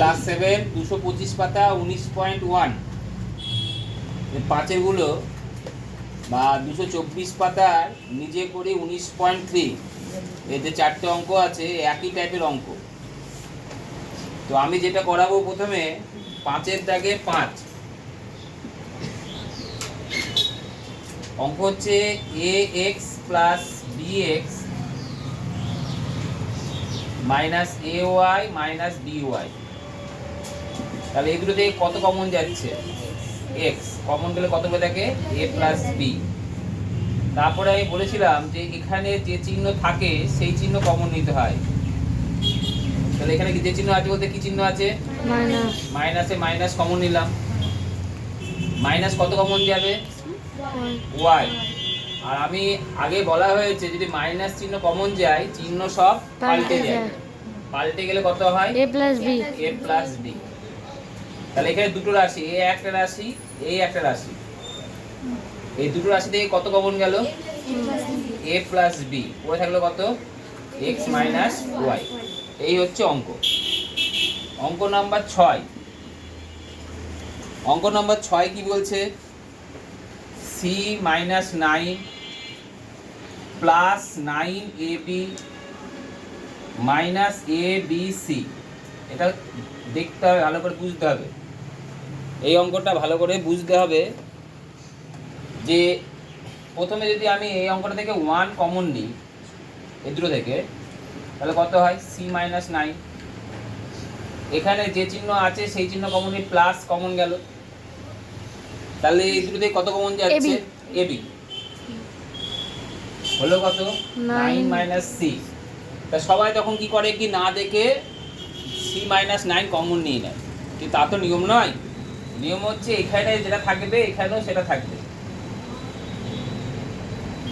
Class seven দুশো পঁচিশ পাতা, উনিশ পয়েন্ট ওয়ান পাঁচেরগুলো বা দুশো চব্বিশ পাতার নিজে করে উনিশ পয়েন্ট থ্রি এতে চারটে অঙ্ক আছে, একই টাইপের অঙ্ক। তো আমি যেটা করাবো প্রথমে, পাঁচের দাগে পাঁচ। অঙ্ক হচ্ছে a x plus b x minus a y minus b y তাহলে এগুলো থেকে কত কমন যাচ্ছে? এক্স কমন গেলে কত হয়ে থাকে? এ প্লাস বি তারপরে আমি বলেছিলাম যে এখানে যে চিহ্ন থাকে সেই চিহ্ন কমন নিতে হয়। তাহলে এখানে কি যে চিহ্ন আছে বলতে কি চিহ্ন আছে? মাইনাসে মাইনাস কমন নিলাম। মাইনাস কত কমন যাবে? ওয়াই আর আমি আগে বলা হয়েছে যদি মাইনাস চিহ্ন কমন যায় চিহ্ন সব পাল্টে যায়। পাল্টে গেলে কত হয়? A plus b a plus b তাহলে এখানে দুটো রাশি, এ একটা রাশি এই একটা রাশি। এই দুটো রাশি থেকে কত কমন গেল? A plus b. পড়ে থাকল কত? X minus y. এই হচ্ছে অঙ্ক। অঙ্ক নাম্বার ছয়। অঙ্ক নাম্বার ছয় কি বলছে? C minus nine plus nine a b minus a b c এটা দেখতে হবে, ভালো করে বুঝতে হবে। এই অঙ্কটা ভালো করে বুঝতে হবে যে প্রথমে যদি আমি এই অঙ্কটা থেকে ওয়ান কমন নিই এই দুটো থেকে তাহলে কত হয়? সি মাইনাস নাইন এখানে যে চিহ্ন আছে সেই চিহ্ন কমন নিই প্লাস কমন গেল। তাহলে এই দুটো থেকে কত কমন যাচ্ছে? এবি হলো কত? নাইন মাইনাস সি তা সবাই তখন কি করে? কি না দেখে সি মাইনাস নাইন কমন নিয়ে নেয়। কিন্তু তা তো নিয়ম নয়। নিয়ম হচ্ছে এখানে যেটা থাকবে, এখানেও সেটা থাকবে।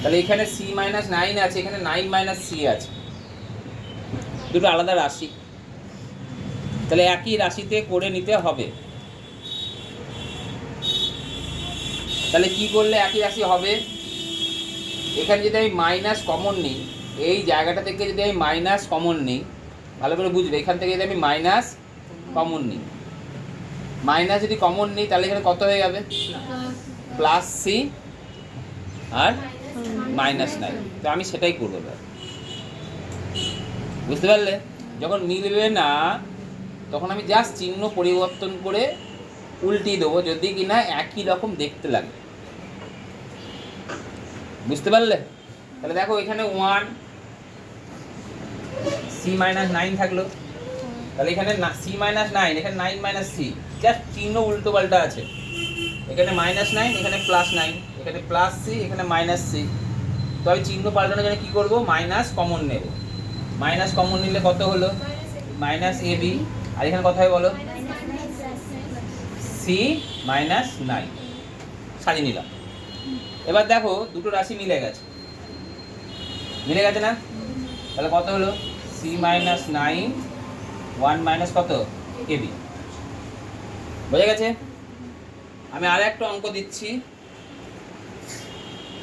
তাহলে এখানে সি মাইনাস নাইন আছে, এখানে নাইন মাইনাস সি আছে। দুটো আলাদা রাশি। তাহলে একই রাশিতে করে নিতে হবে। তাহলে কি করলে একই রাশি হবে? এখানে যদি আমি মাইনাস কমন নিই, এই জায়গাটা থেকে যদি আমি মাইনাস কমন নিই, ভালো করে বুঝবে, এখান থেকে যদি আমি মাইনাস কমন নিই। মাইনাস যদি কমন নিই, তাহলে এখানে কত হয়ে যাবে? প্লাস সি আর মাইনাস নাইন তো আমি সেটাই করব বুঝতে পারলে? যখন মিলবে না, তখন আমি জাস্ট চিহ্ন পরিবর্তন করে উল্টিয়ে দেবো, যদি কিনা একই রকম দেখতে লাগে। বুঝতে পারলে? তাহলে দেখো এখানে ওয়ান সি মাইনাস নাইন থাকল। তাহলে এখানে সি মাইনাস নাইন এখানে নাইন মাইনাস সি জাস্ট চিহ্ন উল্টো পাল্টা আছে। এখানে মাইনাস নাইন এখানে প্লাস নাইন এখানে প্লাস সি এখানে মাইনাস সি তো আমি চিহ্ন পাল্টানোর জন্য কী করব? মাইনাস কমন নেব। মাইনাস কমন নিলে কত হলো? মাইনাস এ বি আর এখানে কত হয় বলো। সি মাইনাস নাইন সাজিয়ে নিলাম। এবার দেখো, দুটো রাশি মিলে গেছে। মিলে গেছে না? তাহলে কত হলো? C minus nine one minus কত? এবি বোঝা গেছে? আমি আর একটা অঙ্ক দিচ্ছি।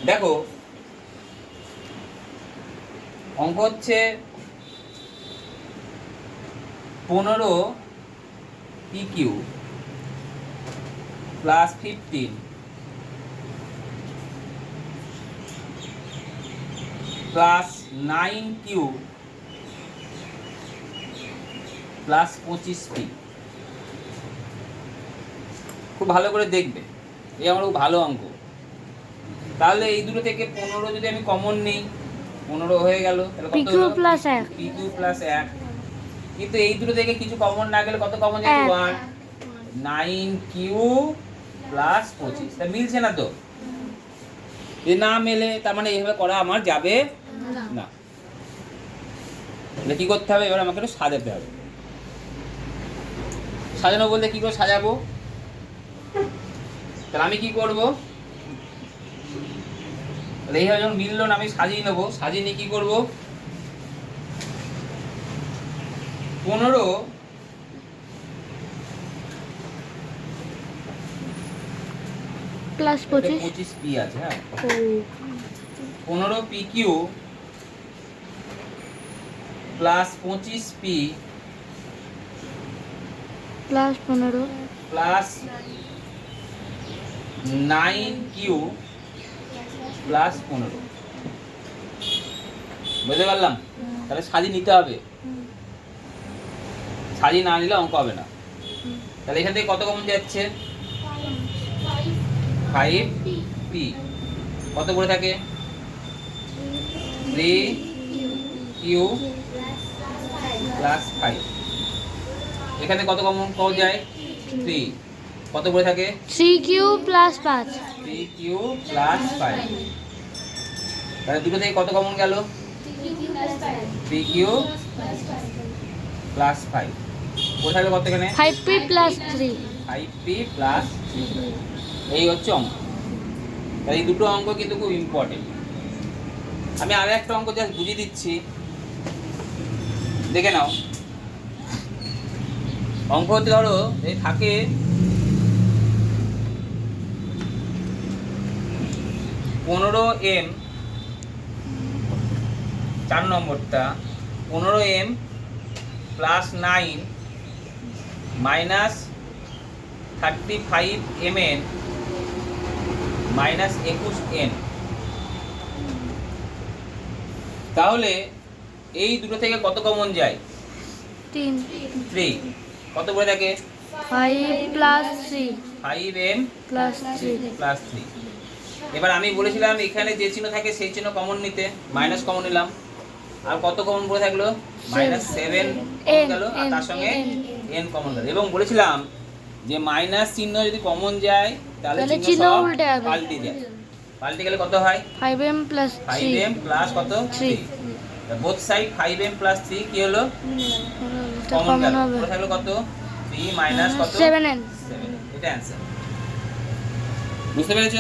দেখো, অঙ্ক হচ্ছে পনেরো p q plus fifteen plus nine q plus পঁচিশ পি খুব ভালো করে দেখবে। এই আমার খুব ভালো অঙ্ক। তাহলে এই দুটো থেকে পনেরো যদি আমি কমন নিই পনেরো হয়ে গেল এক। প্লাস এক। কিন্তু এই দুটো থেকে কিছু কমন না গেলে কত কমন এক। ওয়ান নাইন কিউ প্লাস পঁচিশ। তা মিলছে না তো? যদি না মেলে তার মানে এইভাবে করা আমার যাবে না। তাহলে কী করতে হবে? এবার আমাকে একটু সাজাতে হবে। সাজানো বলতে কী করে সাজাবো? তাহলে আমি কি করব? এইভাবে যখন মিললো না আমি সাজিয়ে নেব। সাজিয়ে নিয়ে কী করব? পনেরো প্লাস পঁচিশ। পঁচিশ পি আছে হ্যাঁ। পনেরো পি কিউ প্লাস পঁচিশ পি প্লাস পনেরো। প্লাস নাইন কিউ প্লাস পনেরো। বুঝতে পারলাম? তাহলে সাজি নিতে হবে। সাজি না নিলে অঙ্ক হবে না। তাহলে এখান থেকে কত কমন যাচ্ছে? ফাইভ পি কত করে থাকে? থ্রি কিউ প্লাস ফাইভ এখানে কত কমন পাওয়া যায়? থ্রি কত করে থাকে? থ্রি কিউ প্লাস পাঁচ থ্রি কিউ প্লাস ফাইভ তাহলে দুটো থেকে কত কমন গেল? থ্রি কিউ প্লাস ফাইভ কোথায় থাকবে কত এখানে? Five p plus three five p plus এই হচ্ছে অঙ্ক। তাহলে এই দুটো অঙ্ক কিন্তু খুব ইম্পর্টেন্ট আমি আর একটা অঙ্ক জাস্ট বুঝিয়ে দিচ্ছি। দেখে নাও। অঙ্ক হচ্ছে ধরো এই থাকে পনেরো এম চার নম্বরটা পনেরো m plus nine minus thirty five m n minus একুশ এন তাহলে এই দুটো থেকে কত কমন যায়? তিন। থ্রি কত করে থাকে? Five plus three five m plus three plus three এবার আমি বলেছিলাম এখানে যে চিহ্ন থাকে সেই চিহ্ন কমন নিতে মাইনাস কমন নিলাম। আর কত কমন পড়ে থাকল? মাইনাস সেভেন গেল আর তার সঙ্গে এন কমন গেল। এবং বলেছিলাম যে মাইনাস চিহ্ন যদি কমন যায় তাহলে চিহ্ন উল্টে যাবে। পাল্টে যায়। পাল্টে গেলে কত হয়? Five m plus five three m plus কত? Three both side five m plus three কি হলো? কমন গেল। পড়ে থাকল কত? থ্রি মাইনাস কত? সেভেন এন সেভেন এটা অ্যান্সার বুঝতে পেরেছ।